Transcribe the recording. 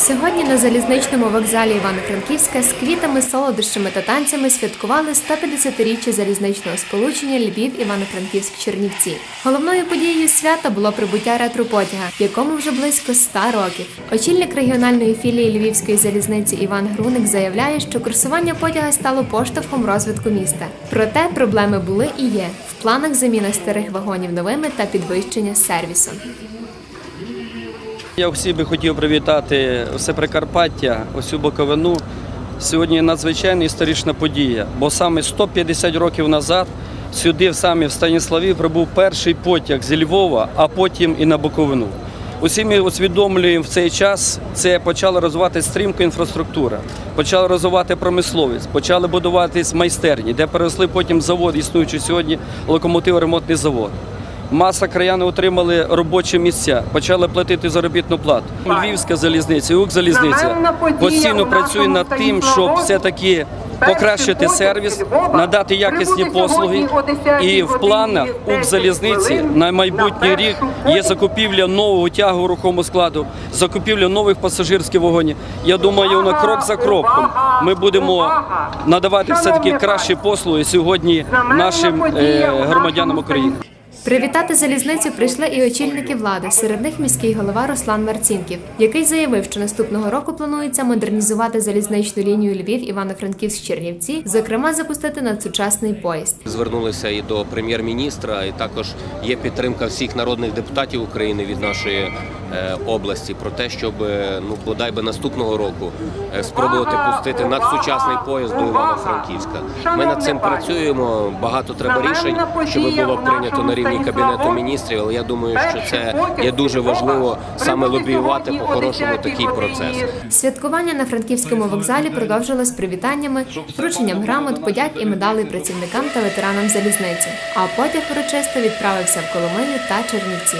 Сьогодні на залізничному вокзалі Івано-Франківська з квітами, солодощами та танцями святкували 150-річчя залізничного сполучення Львів Івано-Франківськ-Чернівці. Головною подією свята було прибуття ретропотяга, якому вже близько 100 років. Очільник регіональної філії Львівської залізниці Іван Груник заявляє, що курсування потяга стало поштовхом розвитку міста. Проте проблеми були і є в планах заміна старих вагонів новими та підвищення сервісу. Я всі би хотів привітати все Прикарпаття, усю Буковину. Сьогодні надзвичайна історична подія, бо саме 150 років назад сюди, саме в Станіславі, прибув перший потяг зі Львова, а потім і на Буковину. Усі ми усвідомлюємо в цей час, це почала розвивати стрімко інфраструктура, почала розвивати промисловість, почали будуватись майстерні, де переросли потім завод, існуючий сьогодні локомотив-ремонтний завод. Маса краяни отримали робочі місця, почали платити заробітну плату. Львівська залізниця, Укрзалізниця постійно працює над тим, щоб все-таки покращити сервіс, надати якісні послуги. І в планах Укрзалізниці на майбутній рік є закупівля нового тягу рухомого складу, закупівля нових пасажирських вагонів. Я думаю, воно крок за кроком. Ми будемо надавати все таки кращі послуги сьогодні нашим е, громадянам України. Привітати залізницю прийшли і очільники влади. Серед них міський голова Руслан Марцінків, який заявив, що наступного року планується модернізувати залізничну лінію Львів Івано-Франківськ Чернівці, зокрема запустити надсучасний поїзд. Звернулися і до прем'єр-міністра, і також є підтримка всіх народних депутатів України від нашої області про те, щоб е, ну бодай би наступного року е, спробувати пустити надсучасний поїзд до Івано-Франківська. Ми над цим працюємо. Багато треба рішень, щоб було прийнято на рівні кабінету міністрів. Але я думаю, що це є дуже важливо саме лобіювати по-хорошому такий процес. Святкування на франківському вокзалі продовжилось привітаннями, врученням грамот, подяк і медалей працівникам та ветеранам залізниці. А потяг урочисто відправився в Коломию та Чернівці.